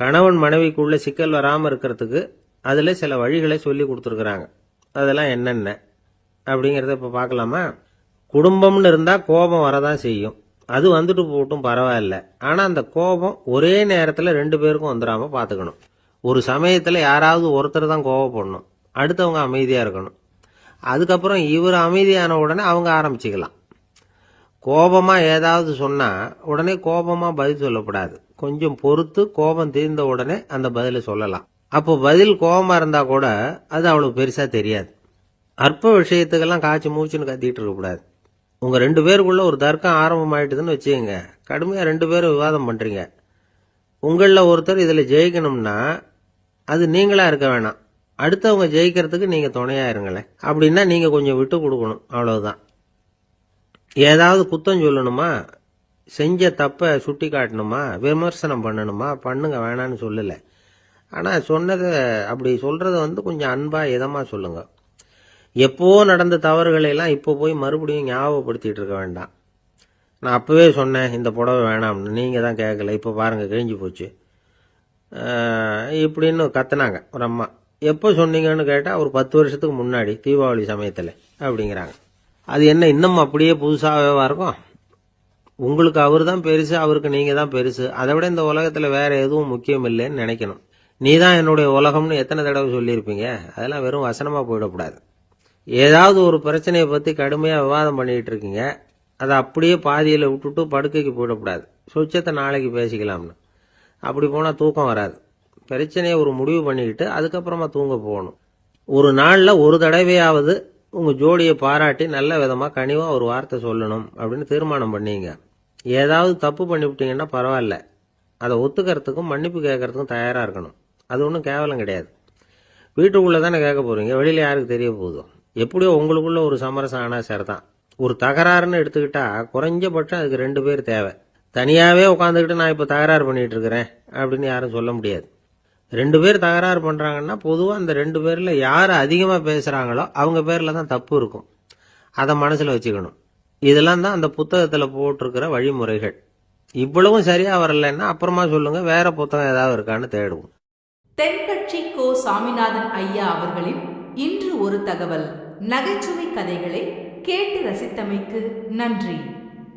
கணவன் மனைவிக்குள்ள சிக்கல் வராமல் இருக்கிறதுக்கு அதில் சில வழிகளை சொல்லி கொடுத்துருக்குறாங்க. அதெல்லாம் என்னென்ன அப்படிங்கிறத இப்போ பார்க்கலாமா? குடும்பம்னு இருந்தால் கோபம் வரதான் செய்யும். அது வந்துட்டு போட்டும் பரவாயில்ல. ஆனால் அந்த கோபம் ஒரே நேரத்தில் ரெண்டு பேருக்கும் வந்துடாமல் பார்த்துக்கணும் ஒரு சமயத்தில் யாராவது ஒருத்தர் தான் கோவப்படணும் அடுத்தவங்க அமைதியாக இருக்கணும். அதுக்கப்புறம் இவர் அமைதியான உடனே அவங்க ஆரம்பிச்சுக்கலாம். கோபமாக ஏதாவது சொன்னால் உடனே கோபமாக பதில் சொல்லப்படாது. கொஞ்சம் பொறுத்து கோபம் தீர்ந்த உடனே அந்த பதிலை சொல்லலாம். அப்போ பதில் கோபமா இருந்தால் கூட அது அவ்வளோ பெருசாக தெரியாது. அற்ப விஷயத்துக்கெல்லாம் காய்ச்சி மூச்சுன்னு கத்திட்டு இருக்கக்கூடாது உங்கள் ரெண்டு பேருக்குள்ள ஒரு தர்க்கம் ஆரம்பமாயிட்டுதுன்னு வச்சுக்கோங்க. கடுமையாக ரெண்டு பேரும் விவாதம் பண்ணுறீங்க உங்களில் ஒருத்தர் இதில் ஜெயிக்கணும்னா அது நீங்களாக இருக்க வேணாம். அடுத்தவங்க ஜெயிக்கிறதுக்கு நீங்கள் துணையாக இருங்களேன். அப்படின்னா நீங்கள் கொஞ்சம் விட்டு கொடுக்கணும். அவ்வளவுதான். ஏதாவது குத்தம் சொல்லணுமா? செஞ்ச தப்பை சுட்டி காட்டணுமா? விமர்சனம் பண்ணணுமா? பண்ணுங்க வேணான்னு சொல்லலை. ஆனால் சொன்னதை அப்படி சொல்கிறத வந்து கொஞ்சம் அன்பாக இதமாக சொல்லுங்க. எப்போ நடந்த தவறுகளை எல்லாம் இப்போ போய் மறுபடியும் ஞாபகப்படுத்திட்டு இருக்க வேண்டாம். நான் அப்போவே சொன்னேன் இந்த புடவை வேணாம்னு நீங்கள் தான் கேட்கல இப்போ பாருங்கள் கிழிஞ்சு போச்சு. இப்படின்னு கத்துனாங்க ஒரு அம்மா. எப்போ சொன்னீங்கன்னு கேட்டால் ஒரு பத்து வருஷத்துக்கு முன்னாடி தீபாவளி சமயத்தில் அப்படிங்கிறாங்க. அது என்ன இன்னும் அப்படியே புதுசாகவே இருக்கும்? உங்களுக்கு அவர் தான் பெருசு அவருக்கு நீங்கள் தான் பெருசு. அதை விட இந்த உலகத்தில் வேற எதுவும் முக்கியம் இல்லைன்னு நினைக்கணும். நீ தான் என்னுடைய உலகம்னு எத்தனை தடவை சொல்லியிருப்பீங்க? அதெல்லாம் வெறும் வசனமாக போயிடக்கூடாது. ஏதாவது ஒரு பிரச்சனையை பற்றி கடுமையாக விவாதம் பண்ணிட்டு இருக்கீங்க. அதை அப்படியே பாதியில் விட்டுட்டு படுக்கைக்கு போயிடக்கூடாது. சுச்சத்தை நாளைக்கு பேசிக்கலாம்னு. அப்படி போனால் தூக்கம் வராது. பிரச்சனையை ஒரு முடிவு பண்ணிக்கிட்டு அதுக்கப்புறமா தூங்க போகணும். ஒரு நாளில் ஒரு தடவையாவது உங்கள் ஜோடியை பாராட்டி நல்ல விதமாக கனிவாக ஒரு வார்த்தை சொல்லணும் அப்படின்னு தீர்மானம் பண்ணீங்க. ஏதாவது தப்பு பண்ணிவிட்டீங்கன்னா பரவாயில்ல. அதை ஒத்துக்கிறதுக்கும் மன்னிப்பு கேட்கறதுக்கும் தயாராக இருக்கணும். அது ஒன்றும் கேவலம் கிடையாது. வீட்டுக்குள்ளே தானே கேட்க போகிறீங்க வெளியில் யாருக்கு தெரிய போகுதோ? எப்படியோ உங்களுக்குள்ள ஒரு சமரசம் ஆனால் சரிதான். ஒரு தகராறுன்னு எடுத்துக்கிட்டா குறைஞ்சபட்சம் அதுக்கு ரெண்டு பேர் தேவை. தனியாகவே உட்காந்துக்கிட்டு நான் இப்போ தகராறு பண்ணிகிட்டு இருக்கிறேன் அப்படின்னு யாரும் சொல்ல முடியாது. ரெண்டு பேர் தகராறு பண்ணுறாங்கன்னா பொதுவாக அந்த ரெண்டு பேரில் யார் அதிகமாக பேசுகிறாங்களோ அவங்க பேரில் தான் தப்பு இருக்கும். அதை மனசில் வச்சுக்கணும். இதெல்லாம் தான் அந்த புத்தகத்தில் போட்டிருக்கிற வழிமுறைகள். இவ்வளவும் சரியாக வரலைன்னா அப்புறமா சொல்லுங்கள் வேற புத்தகம் ஏதாவது இருக்கான்னு தேடுவோம். தென்கட்சி கோ சாமிநாதன் ஐயா அவர்களின் இன்று ஒரு தகவல். நகைச்சுவை கதைகளை கேட்டு ரசித்தமைக்கு நன்றி.